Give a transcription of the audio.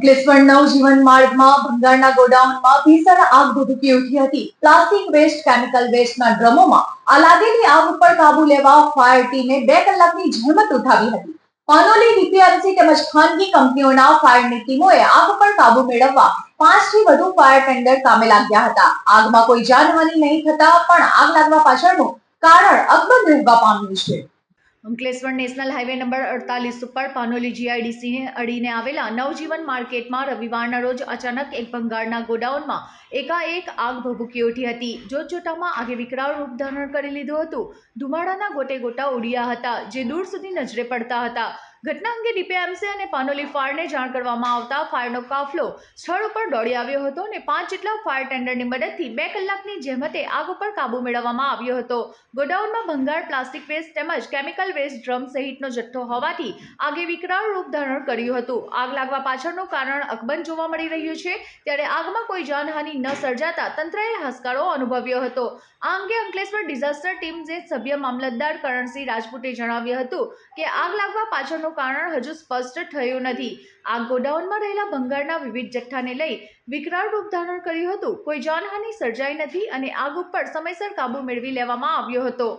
અંકલેશ્વર નવજીવન માર્ગમાં, ભંગારના ગોડાઉનમાં ભીષણ આગ ભભૂકી ઉઠી હતી. પ્લાસ્ટિક વેસ્ટ, કેમિકલ વેસ્ટના ડ્રમોમાં આ લાગેલી આગ ઉપર કાબુ લેવા ફાયર ટીમે બે કલાકની જહેમત ઉઠાવી હતી. પાનોલી ડીપીઆરસી તેમજ ખાનગી કંપનીઓના ફાયરની ટીમોએ આગ પર કાબુ મેળવવા પાંચથી વધુ ફાયર ટેન્ડર કામે લાગ્યા હતા. આગમાં કોઈ જાનહાની નહીં થતા પણ આગ લાગવા પાછળનું કારણ અકબંધ રહેવા પામ્યું છે. અંકલેશ્વર નેશનલ હાઈવે નંબર અડતાલીસ ઉપર પાનોલી જીઆઈડીસીને અડીને આવેલા નવજીવન માર્કેટમાં રવિવારના રોજ અચાનક એક ભંગારના ગોડાઉનમાં એકાએક આગ ભભૂકી ઉઠી હતી. જોતજોતામાં આગે વિકરાળ રૂપ ધારણ કરી લીધું હતું. ધુમાડાના ગોટે ગોટા ઉડ્યા હતા, જે દૂર સુધી નજરે પડતા હતા. ઘટના અંગે ડીપીએમસી અને પાનોલી ફાયરને જાણ કરવામાં આવતા ફાયરનો કાફલો સ્થળ ઉપર દોડી આવ્યો હતો અને પાંચ જેટલા ફાયર ટેન્ડરની મદદથી બે કલાકની જહેમતે આગ ઉપર કાબુ મેળવવામાં આવ્યો હતો. ગોડાઉનમાં ભંગાર, પ્લાસ્ટિક વેસ્ટ તેમજ કેમિકલ વેસ્ટ ડ્રમ સહિતનો જથ્થો હોવાથી આગે વિકરાળ રૂપ ધારણ કર્યું હતું. આગ લાગવા પાછળનું કારણ અકબંધ જોવા મળી રહ્યું છે. ત્યારે આગમાં કોઈ જાનહાનિ ન સર્જાતા તંત્રએ હસકારો અનુભવ્યો હતો. આ અંગે અંકલેશ્વર ડિઝાસ્ટર ટીમ જે સભ્ય મામલતદાર કરણસિંહ રાજપૂતે જણાવ્યું હતું કે આગ લાગવા પાછળનું કારણ હજુ સ્પષ્ટ થયું નથી. આ ગોડાઉનમાં રહેલા ભંગારના વિવિધ જથ્થાને લઈ વિકરાળ રૂપ ધારણ કર્યું હતું. કોઈ જાનહાનિ સર્જાઈ નથી અને આગ ઉપર સમયસર કાબુ મેળવી લેવામાં આવ્યો હતો.